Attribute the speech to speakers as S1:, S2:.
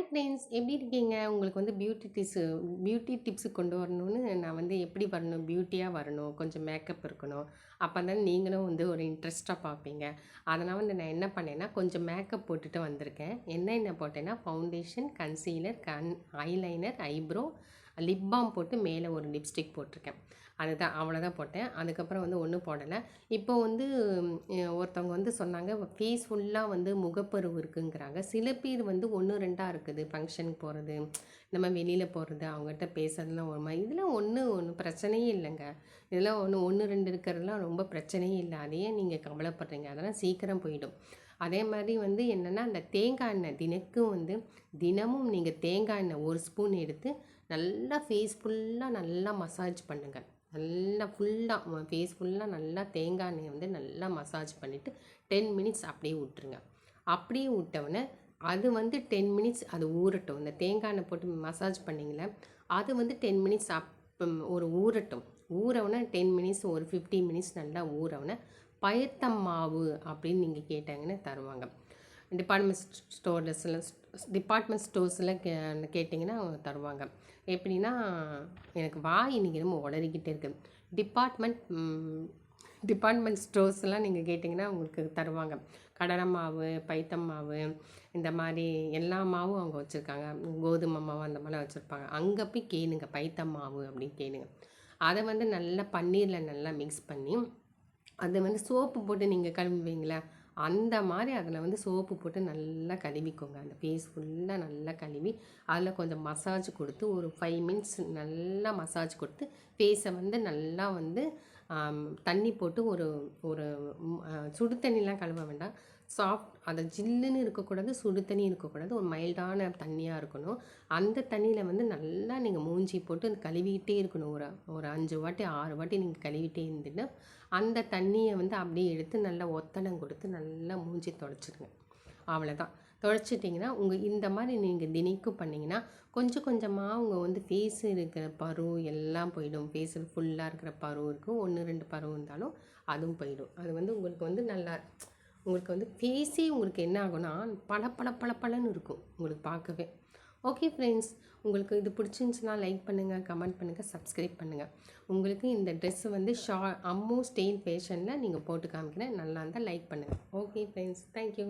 S1: Hi friends எப்படி இருக்கீங்க? உங்களுக்கு வந்து பியூட்டி டிப்ஸு பியூட்டி டிப்ஸு கொண்டு வரணும்னு நான் வந்து எப்படி வரணும்? பியூட்டியாக வரணும். கொஞ்சம் மேக்கப் இருக்கணும். அப்போ தான் நீங்களும் வந்து ஒரு இன்ட்ரெஸ்ட்டாக பார்ப்பீங்க. அதனால் வந்து நான் என்ன பண்ணேன்னா கொஞ்சம் மேக்கப் போட்டுட்டு வந்திருக்கேன். என்ன என்ன போட்டேன்னா ஃபவுண்டேஷன் கன்சீலர் கண் ஐலைனர் ஐப்ரோ லிப் பாம் போட்டு மேலே ஒரு லிப்ஸ்டிக் போட்டிருக்கேன். அதுதான் அவ்வளோதான் போட்டேன். அதுக்கப்புறம் வந்து ஒன்றும் போடலை. இப்போ வந்து ஒருத்தவங்க வந்து சொன்னாங்க ஃபேஸ் ஃபுல்லாக வந்து முகப்பருவு இருக்குங்கிறாங்க. சில பேர் வந்து ஒன்று ரெண்டாக இருக்குது. ஃபங்க்ஷனுக்கு போகிறது நம்ம வெளியில் போகிறது அவங்ககிட்ட பேசுறதுலாம் ஒரு மாதிரி. இதெல்லாம் ஒன்று ஒன்றும் பிரச்சனையே இல்லைங்க. இதெல்லாம் ஒன்று ஒன்று ரெண்டு இருக்கிறதுலாம் ரொம்ப பிரச்சனையே இல்லை. அதையே நீங்கள் கவலைப்படுறீங்க. அதெல்லாம் சீக்கிரம் போயிடும். அதே மாதிரி வந்து என்னென்னா அந்த தேங்காய் எண்ணெய் தினக்கும் வந்து தினமும் நீங்கள் தேங்காய் எண்ணெய் ஒரு ஸ்பூன் எடுத்து நல்லா ஃபேஸ் ஃபுல்லாக நல்லா மசாஜ் பண்ணுங்கள் நல்லா ஃபுல்லாக ஃபேஸ் ஃபுல்லாக நல்லா தேங்காய் எண்ணெய் வந்து நல்லா மசாஜ் பண்ணிவிட்டு டென் மினிட்ஸ் அப்படியே விட்டுருங்க அப்படியே விட்டவுடனே அது வந்து டென் மினிட்ஸ் அது ஊறட்டும். இந்த தேங்காய் எண்ணெய் போட்டு மசாஜ் பண்ணிங்களே அது வந்து டென் மினிட்ஸ் அப் ஒரு ஊறட்டும். ஊறவுன டென் மினிட்ஸ் ஒரு ஃபிஃப்டீன் மினிட்ஸ் நல்லா ஊறவுன பயத்தம் மாவு அப்படின்னு நீங்கள் கேட்டாங்கன்னா தருவாங்க. டிபார்ட்மெண்ட் ஸ்டோர்ஸில் டிபார்ட்மெண்ட் ஸ்டோர்ஸில் கே கேட்டிங்கன்னா அவங்க தருவாங்க. எப்படின்னா எனக்கு வாய் இன்றைக்கி ரொம்ப உளறிக்கிட்டே இருக்குது டிபார்ட்மெண்ட் டிபார்ட்மெண்ட் ஸ்டோர்ஸ்லாம் நீங்கள் கேட்டிங்கன்னா உங்களுக்கு தருவாங்க. கடலை மாவு பைத்தம் மாவு இந்த மாதிரி எல்லா மாவும் அவங்க வச்சுருக்காங்க. கோதுமை மாவு அந்த மாதிரிலாம் வச்சுருப்பாங்க. அங்கே போய் கேளுங்க பைத்தம் மாவு அப்படின்னு கேளுங்க. அதை வந்து நல்லா பன்னீரில் நல்லா மிக்ஸ் பண்ணி அது வந்து சோப்பு போட்டு நீங்கள் கழுவுவீங்களே? அந்த மாதிரி அதில் வந்து சோப்பு போட்டு நல்லா கழுவிக்கோங்க. அந்த ஃபேஸ் ஃபுல்லாக நல்லா கழுவி அதில் கொஞ்சம் மசாஜ் கொடுத்து ஒரு ஃபைவ் மினிட்ஸ் நல்லா மசாஜ் கொடுத்து ஃபேஸை வந்து நல்லா வந்து தண்ணி போட்டு ஒரு ஒரு சுடு தண்ணிலாம் கழுவ வேண்டாம். சாஃப்ட் அதை ஜில்லுன்னு இருக்கக்கூடாது சுடு தண்ணி இருக்கக்கூடாது. ஒரு மைல்டான தண்ணியாக இருக்கணும். அந்த தண்ணியில் வந்து நல்லா நீங்கள் மூஞ்சி போட்டு கழுவிக்கிட்டே இருக்கணும். ஒரு ஒரு அஞ்சு வாட்டி ஆறு வாட்டி நீங்கள் கழுவிட்டே இருந்துட்டு அந்த தண்ணியை வந்து அப்படியே எடுத்து நல்லா ஒத்தடம் கொடுத்து நல்லா மூஞ்சி தொடச்சிடுங்க அவ்வளோதான் தொடச்சிட்டிங்கன்னா உங்கள் இந்த மாதிரி நீங்கள் தினைக்கும் பண்ணிங்கன்னா கொஞ்சம் கொஞ்சமாக உங்கள் வந்து ஃபேஸ் இருக்கிற பரு எல்லாம் போயிடும். ஃபேஸில் ஃபுல்லாக இருக்கிற பரு இருக்கும். ஒன்று ரெண்டு பரு இருந்தாலும் அதுவும் போயிடும். அது வந்து உங்களுக்கு வந்து நல்லா உங்களுக்கு வந்து ஃபேஸே உங்களுக்கு என்ன ஆகும்னா பல பல பல பலன்னு இருக்கும் உங்களுக்கு பார்க்கவே. ஓகே ஃப்ரெண்ட்ஸ் உங்களுக்கு இது பிடிச்சிருந்துச்சுன்னா லைக் பண்ணுங்கள் கமெண்ட் பண்ணுங்கள் சப்ஸ்கிரைப் பண்ணுங்கள் உங்களுக்கு இந்த ட்ரெஸ்ஸு வந்து ஷா அம்மு ஸ்டெயில் ஃபேஷனில் நீங்கள் போட்டு காமிக்கிறேன். நல்லா இருந்தால் லைக் பண்ணுங்கள் ஓகே ஃப்ரெண்ட்ஸ் தேங்க்யூ